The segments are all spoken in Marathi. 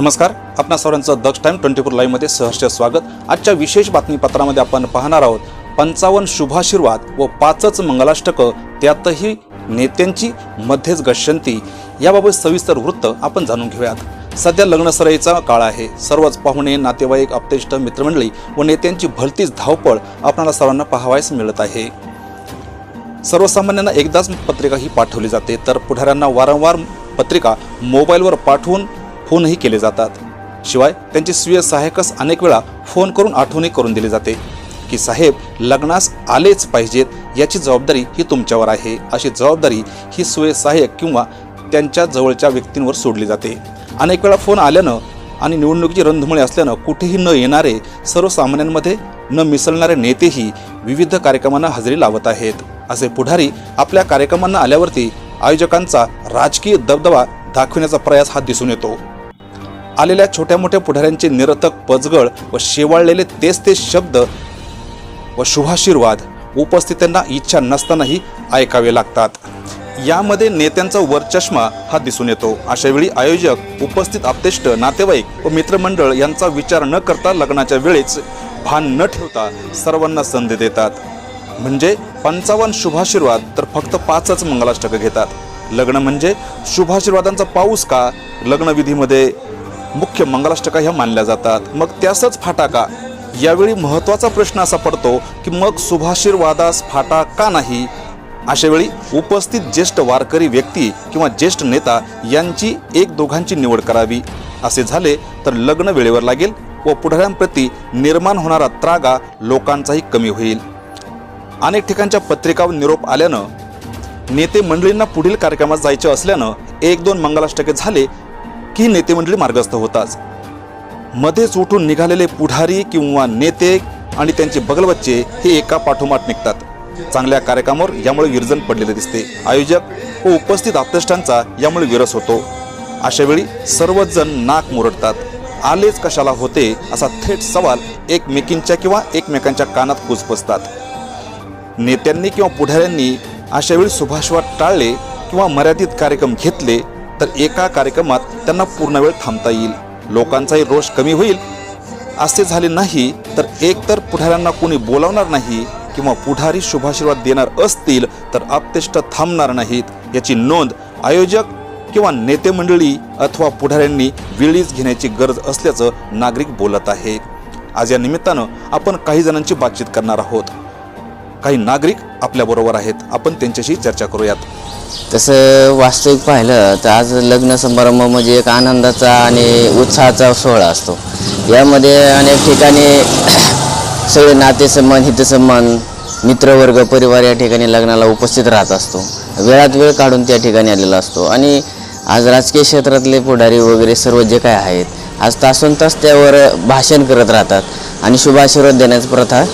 नमस्कार आपणा सर्वांचं दक्ष टाईम ट्वेंटी फोर लाईव्हमध्ये सहर्ष स्वागत. आजच्या विशेष बातमीपत्रामध्ये आपण पाहणार आहोत पंचावन्न शुभाशीर्वाद व पाचच मंगलाष्टकं त्यातही नेत्यांची मध्येच गशंती याबाबत सविस्तर वृत्त आपण जाणून घेऊयात. सध्या लग्नसराईचा काळ आहे. सर्वच पाहुणे नातेवाईक आप्तेष्ट मित्रमंडळी व नेत्यांची भलतीच धावपळ आपणाला सर्वांना पाहावयास मिळत आहे. सर्वसामान्यांना एकदाच पत्रिका ही पाठवली जाते. तर पुढाऱ्यांना वारंवार पत्रिका मोबाईलवर पाठवून फोनही केले जातात. शिवाय त्यांचे स्वीय सहाय्यकच अनेक वेळा फोन करून आठवणी करून दिली जाते. की साहेब लग्नास आलेच पाहिजेत याची जबाबदारी ही तुमच्यावर आहे. अशी जबाबदारी ही स्वीय सहाय्यक किंवा त्यांच्या जवळच्या व्यक्तींवर सोडली जाते. अनेक वेळा फोन आल्यानं आणि निवडणुकीची रंधमुळे असल्यानं कुठेही न येणारे सर्वसामान्यांमध्ये न मिसळणारे नेतेही विविध कार्यक्रमांना हजेरी लावत आहेत. असे पुढारी आपल्या कार्यक्रमांना आल्यावरती आयोजकांचा राजकीय दबदबा दाखविण्याचा प्रयास हा दिसून येतो. आलेल्या छोट्या मोठ्या पुढाऱ्यांचे निरर्थक पजगळ व शेवाळलेले तेच तेच शब्द व शुभाशीर्वाद उपस्थितांना इच्छा नसतानाही ऐकावे लागतात. यामध्ये नेत्यांचा वरचष्मा हा दिसून येतो. अशावेळी आयोजक उपस्थित आपतेष्ट नातेवाईक व मित्रमंडळ यांचा विचार न करता लग्नाच्या वेळेस भान न ठेवता सर्वांना संधी देतात. म्हणजे पंचावन्न शुभाशीर्वाद तर फक्त पाचच मंगलाष्टकं घेतात. लग्न म्हणजे शुभाशीर्वादांचा पाऊस का? लग्नविधीमध्ये मुख्य मंगलाष्टका ह्या मानल्या जातात. मग त्यासच फाटाका? यावेळी महत्त्वाचा प्रश्न असा पडतो की मग शुभाशीर्वादास फाटा का नाही? अशावेळी उपस्थित ज्येष्ठ वारकरी व्यक्ती किंवा ज्येष्ठ नेता यांची एक दोघांची निवड करावी. असे झाले तर लग्न वेळेवर लागेल व पुढाऱ्यांप्रती निर्माण होणारा त्रागा लोकांचाही कमी होईल. अनेक ठिकाणच्या पत्रिकावर निरोप आल्यानं नेते मंडळींना पुढील कार्यक्रमात जायचे असल्यानं एक दोन मंगलाष्टके झाले की नेतेमंडळी मार्गस्थ होताच. मध्येच उठून निघालेले पुढारी किंवा नेते आणि त्यांचे बगलबच्चे हे एका पाठोमाठ निघतात. चांगल्या कार्यक्रमावर यामुळे विरजन पडलेले दिसते. आयोजक व उपस्थित आपतेष्टांचा यामुळे विरस होतो. अशावेळी सर्वच जण नाक मुरडतात. आलेच कशाला होते असा थेट सवाल एकमेकींच्या किंवा एकमेकांच्या कानात कुजपसतात नेत्यांनी किंवा पुढाऱ्यांनी अशावेळी सुभाषवाद टाळले किंवा मर्यादित कार्यक्रम घेतले तर एका कार्यक्रमात त्यांना पूर्ण वेळ थांबता येईल. लोकांचाही रोष कमी होईल. असे झाले नाही तर एकतर पुढाऱ्यांना कोणी बोलावणार नाही किंवा पुढारी शुभाशीर्वाद देणार असतील तर आपतेष्ट थांबणार नाहीत याची नोंद आयोजक किंवा नेते मंडळी अथवा पुढाऱ्यांनी वेळीच घेण्याची गरज असल्याचं नागरिक बोलत आहे आज या निमित्तानं आपण काही जणांची बातचीत करणार आहोत. काही नागरिक आपल्याबरोबर आहेत. आपण त्यांच्याशी चर्चा करूयात. तसं वास्तविक पाहिलं तर आज लग्न समारंभ म्हणजे एक आनंदाचा आणि उत्साहाचा सोहळा असतो. यामध्ये अनेक ठिकाणी सगळे नातेसंबंध हितसंबंध मित्रवर्ग परिवार या ठिकाणी लग्नाला उपस्थित राहत असतो. वेळात वेळ काढून त्या ठिकाणी आलेला असतो. आणि आज राजकीय क्षेत्रातले पुढारी वगैरे सर्व जे काय आहेत आज तासोन तास त्यावर भाषण करत राहतात आणि शुभाशीर्वाद देण्याची प्रथा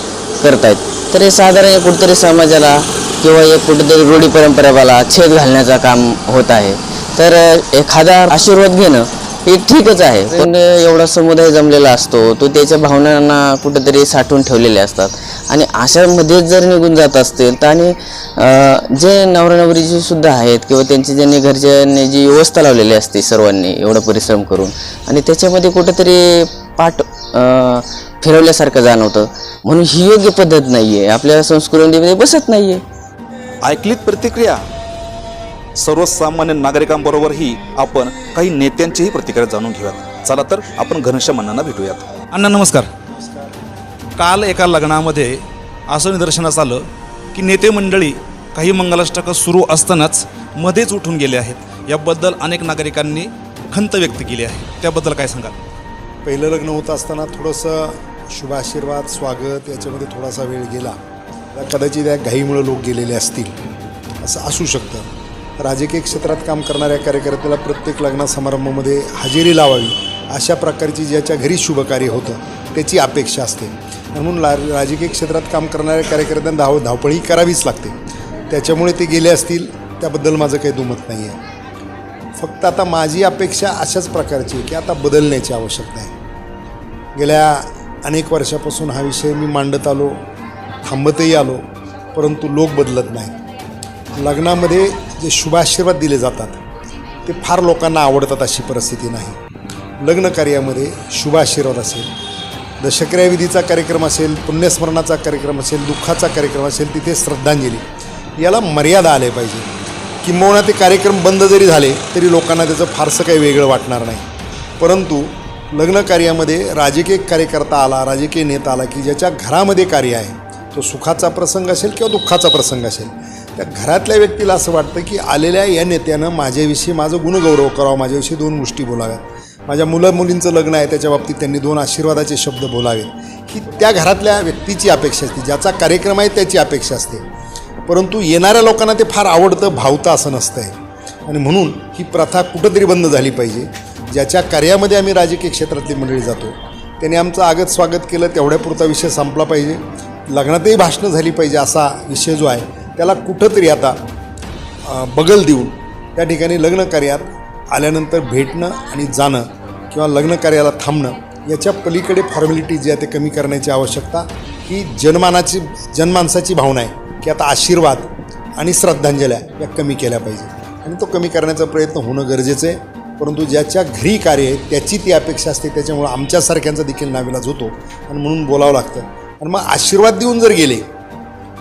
करतायत. तर हे साधारण कुठेतरी समाजाला किंवा एक कुठेतरी रूढी परंपरेला छेद घालण्याचं काम होत आहे. तर एखादा आशीर्वाद घेणं हे ठीकच आहे. पण एवढा समुदाय जमलेला असतो तो त्याच्या भावनांना कुठेतरी साठवून ठेवलेले असतात. आणि अशामध्येच जर निघून जात असतील तर आणि जे नवरा सुद्धा आहेत किंवा त्यांची ज्यांनी घरच्यांनी जी व्यवस्था लावलेली असते सर्वांनी एवढं परिश्रम करून. आणि त्याच्यामध्ये कुठेतरी पाठ फिरवल्यासारखं जाणवतं. म्हणून ही योग्य पद्धत नाही आहे आपल्या संस्कृतीमध्ये बसत नाही आहे ऐकलीत प्रतिक्रिया? सर्वसामान्य नागरिकांबरोबरही आपण काही नेत्यांचीही प्रतिक्रिया जाणून घेऊयात. चला तर आपण घनश्याम अण्णांना भेटूयात. अण्णा नमस्कार. काल एका लग्नामध्ये असं निदर्शनास आलं की नेते मंडळी काही मंगलाष्टकं सुरू असतानाच मध्येच उठून गेले आहेत. याबद्दल अनेक नागरिकांनी खंत व्यक्त केली आहे. त्याबद्दल काय सांगाल? पहिलं लग्न होत असताना थोडंसं शुभाशीर्वाद स्वागत याच्यामध्ये थोडासा वेळ गेला. कदाचित या घाईमुळे लोक गेलेले असतील. असं असू शकतं. राजकीय क्षेत्रात काम करणाऱ्या कार्यकर्त्याला प्रत्येक लग्न समारंभामध्ये हजेरी लावावी अशा प्रकारची ज्याच्या घरी शुभकार्य होतं त्याची अपेक्षा असते. म्हणून ला राजकीय क्षेत्रात काम करणाऱ्या कार्यकर्त्यांना धाव धावपळी करावीच लागते. त्याच्यामुळे ते गेले असतील त्याबद्दल माझं काही दुमत नाही आहे फक्त आता माझी अपेक्षा अशाच प्रकारची आहे की आता बदलण्याची आवश्यकता आहे. गेल्या अनेक वर्षापासून हा विषय मी मांडत आलो थांबतही आलो परंतु लोक बदलत नाहीत. लग्नामध्ये जे शुभाशीर्वाद दिले जातात ते फार लोकांना आवडतात अशी परिस्थिती नाही. लग्न कार्यामध्ये शुभाशीर्वाद असेल दशक्रियाविधीचा कार्यक्रम असेल पुण्यस्मरणाचा कार्यक्रम असेल दुःखाचा कार्यक्रम असेल तिथे श्रद्धांजली. याला मर्यादा आले पाहिजे. किंबहुना ते कार्यक्रम बंद जरी झाले तरी लोकांना त्याचं फारसं काही वेगळं वाटणार नाही. परंतु लग्न कार्यामध्ये राजकीय कार्यकर्ता आला राजकीय नेता आला की ज्याच्या घरामध्ये कार्य आहे तो सुखाचा प्रसंग असेल किंवा दुःखाचा प्रसंग असेल त्या घरातल्या व्यक्तीला असं वाटतं की आलेल्या या नेत्यानं माझ्याविषयी माझं गुणगौरव करावं माझ्याविषयी दोन गोष्टी बोलाव्यात. माझ्या मुलं मुलींचं लग्न आहे त्याच्या बाबतीत त्यांनी दोन आशीर्वादाचे शब्द बोलावेत. ही त्या घरातल्या व्यक्तीची अपेक्षा असते ज्याचा कार्यक्रम आहे त्याची अपेक्षा असते. परंतु येणाऱ्या लोकांना ते फार आवडतं भावतं असं नसतं आहे आणि म्हणून ही प्रथा कुठंतरी बंद झाली पाहिजे. ज्याच्या कार्यामध्ये आम्ही राजकीय क्षेत्रातली मंडळी जातो. त्यांनी आमचं आगत स्वागत केलं तेवढ्यापुरता विषय संपला पाहिजे. लग्नातही भाषणं झाली पाहिजे असा विषय जो आहे त्याला कुठंतरी आता बगल देऊन त्या ठिकाणी लग्न कार्यात आल्यानंतर भेटणं आणि जाणं किंवा लग्न कार्याला थांबणं याच्या पलीकडे फॉर्मॅलिटी जी आहे ते कमी करण्याची आवश्यकता ही जनमानाची जनमानसाची भावना आहे की आता आशीर्वाद आणि श्रद्धांजल्या या कमी केल्या पाहिजे. आणि तो कमी करण्याचा प्रयत्न होणं गरजेचं आहे. परंतु ज्याच्या घरी कार्य आहे त्याची ती अपेक्षा असते. त्याच्यामुळं आमच्यासारख्यांचा देखील नाविलाज होतो. आणि म्हणून बोलावं लागतं. आणि मग आशीर्वाद देऊन जर गेले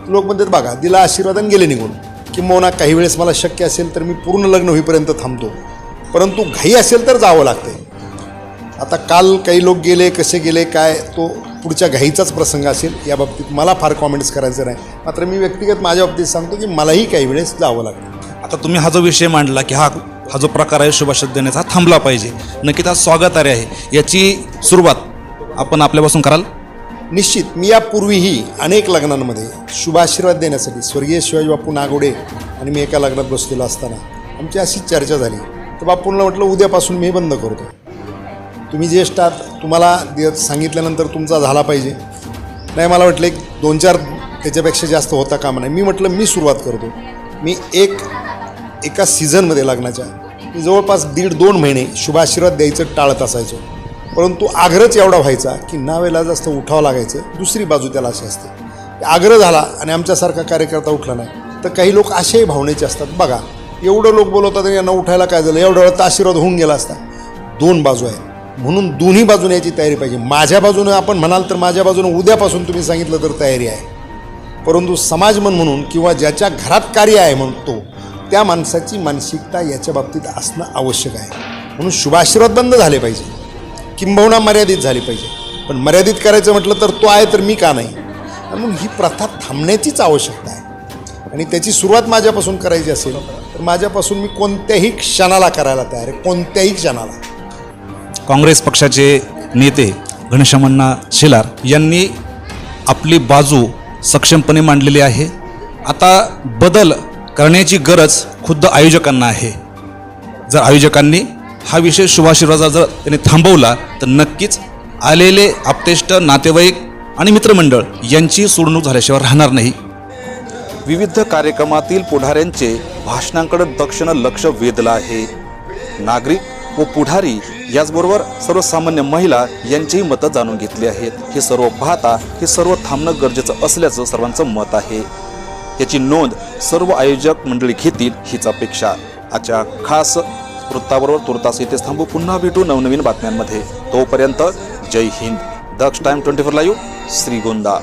लोक म्हणतात बघा दिला आशीर्वाद आणि गेले निघून. किंवा काही वेळेस मला शक्य असेल तर मी पूर्ण लग्न होईपर्यंत थांबतो. परंतु घाई असेल तर जावं लागतं आता काल काही लोक गेले कसे गेले काय तो पुढच्या घाईचाच प्रसंग असेल. या बाबतीत मला फार कॉमेंट्स करायचं नाही. मात्र मी व्यक्तिगत माझ्या बाबतीत सांगतो की मलाही काही वेळेस जावं लागतं. आता तुम्ही हा जो विषय मांडला की हा हा जो प्रकार आहे शुभाशब्द देण्याचा हा थांबला पाहिजे. नक्कीच हा स्वागतार्ह आहे. याची सुरुवात आपण आपल्यापासून कराल? निश्चित मी यापूर्वीही अनेक लग्नांमध्ये शुभाशीर्वाद देण्यासाठी स्वर्गीय शिवाजी बापू नागोडे आणि मी एका लग्नात बसलेलो असताना आमची अशीच चर्चा झाली. तर बापूंना म्हटलं उद्यापासून मी बंद करतो. तुम्ही ज्येष्ठ आहात तुम्हाला दि- सांगितल्यानंतर तुमचा झाला पाहिजे. नाही मला वाटलं एक दोन चार त्याच्यापेक्षा जास्त होता कामा नाही मी म्हटलं मी सुरुवात करतो. मी एक एका सीझनमध्ये लग्नाच्या. मी जवळपास दीड दोन महिने शुभाशीर्वाद द्यायचं टाळत असायचो. परंतु आग्रहच एवढा व्हायचा की नावेला जास्त उठावं लागायचं दुसरी बाजू त्याला अशी असते. आग्रह झाला आणि आमच्यासारखा कार्यकर्ता उठला नाही. तर काही लोक अशाही भावनेचे असतात बघा एवढं लोक बोलवतात आणि यांना उठायला काय झालं? एवढं वेळात तर आशीर्वाद होऊन गेला असता. दोन बाजू आहेत. म्हणून दोन्ही बाजूने याची तयारी पाहिजे. माझ्या बाजूनं आपण म्हणाल तर माझ्या बाजूनं उद्यापासून तुम्ही सांगितलं तर तयारी आहे. परंतु समाजमन म्हणून किंवा ज्याच्या घरात कार्य आहे म्हणतो त्या माणसाची मानसिकता याच्या बाबतीत असणं आवश्यक आहे. म्हणून शुभाशीर्वाद बंद झाले पाहिजे. किंबहुना मर्यादित झाली पाहिजे. पण मर्यादित करायचं म्हटलं तर तो आहे तर मी का नाही? म्हणून ही प्रथा थांबण्याचीच आवश्यकता आहे. आणि त्याची सुरुवात माझ्यापासून करायची असेल तर माझ्यापासून मी कोणत्याही क्षणाला करायला तयार आहे. कोणत्याही क्षणाला. काँग्रेस पक्षाचे नेते घनश्यामण्णा शेलार यांनी आपली बाजू सक्षमपणे मांडलेली आहे. आता बदल करण्याची गरज खुद्द आयोजकांना आहे. जर आयोजकांनी हा विषय शुभाशीर्वादा जर त्यांनी थांबवला तर नक्कीच आलेले आपतेष्ट नातेवाईक आणि मित्रमंडळ यांची सोडणूक झाल्याशिवाय राहणार नाही. विविध कार्यक्रमातील पुढाऱ्यांचे भाषणांकडे दक्षिण लक्ष वेधलं आहे. नागरिक व पुढारी याचबरोबर सर्वसामान्य महिला यांचीही मतं जाणून घेतली आहेत. हे सर्व पाहता हे सर्व थांबणं गरजेचं असल्याचं सर्वांचं मत आहे. याची नोंद सर्व आयोजक मंडळी घेतील हीच अपेक्षा. आजच्या खास वृत्ताबरोबर तुर्तास येथे थांबू. पुन्हा भेटू नवनवीन बातम्यांमध्ये. तोपर्यंत Jai Hind. Daksh time twenty four live Shrigonda.